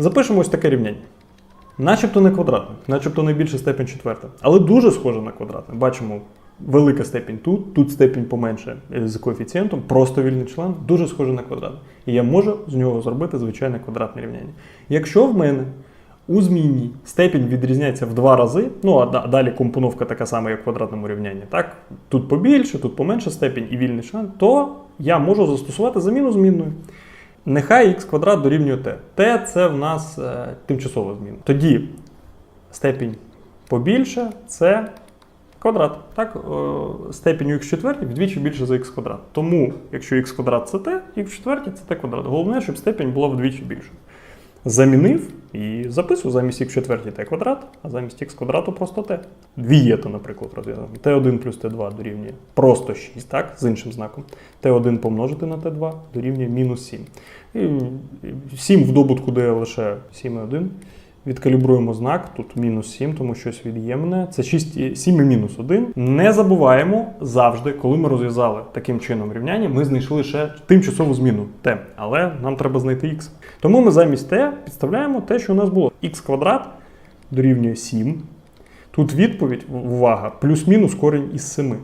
Запишемо ось таке рівняння. Начебто не квадратне, начебто найбільша степень четверта, але дуже схоже на квадратне. Бачимо велика степень тут, тут степень поменше е, з коефіцієнтом, просто вільний член, дуже схоже на квадратне. І я можу з нього зробити звичайне квадратне рівняння. Якщо в мене у змінній степінь відрізняється в два рази, ну а далі компоновка така сама, як в квадратному рівнянні, так? Тут побільше, тут поменше степінь і вільний член, то я можу застосувати заміну змінною. Нехай х квадрат дорівнює t. t це в нас е, тимчасова зміна. Тоді степінь побільше це квадрат. Так, е, степінь у х четвертій вдвічі більше за х квадрат. Тому, якщо х квадрат це t, х четвертій це t квадрат. Головне, щоб степінь була вдвічі більше. Замінив і записую замість х четвертій t квадрат, а замість х квадрату просто t. Двієта, наприклад, розв'язано. t1 плюс t2 дорівнює просто 6, так, з іншим знаком. t1 помножити на t2 дорівнює мінус 7. І 7 в добутку дає лише 7,1. Відкалібруємо знак, тут мінус 7, тому щось від'ємне. Це 6, і- 7 і мінус 1. Не забуваємо завжди, коли ми розв'язали таким чином рівняння, ми знайшли ще тимчасову зміну t, але нам треба знайти x. Тому ми замість t підставляємо те, що у нас було. x квадрат дорівнює 7. Тут відповідь, увага, плюс-мінус корінь із 7.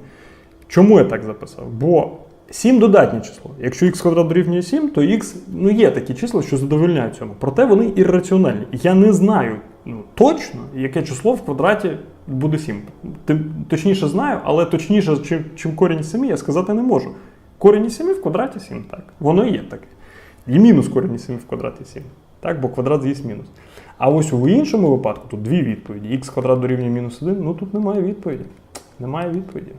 Чому я так записав? Бо 7 додатнє число. Якщо х квадрат дорівнює 7, то х ну, є такі числа, що задовольняють цьому. Проте вони ірраціональні. Я не знаю ну, точно, яке число в квадраті буде 7. Точніше знаю, але точніше, чим, чим корінь 7, я сказати не можу. Корінь із 7 в квадраті 7, так. Воно є таке. І мінус корінь із 7 в квадраті 7. Так, бо квадрат з'їсть мінус. А ось у іншому випадку тут дві відповіді. х квадрат дорівнює мінус 1, ну тут немає відповіді. Немає відповіді.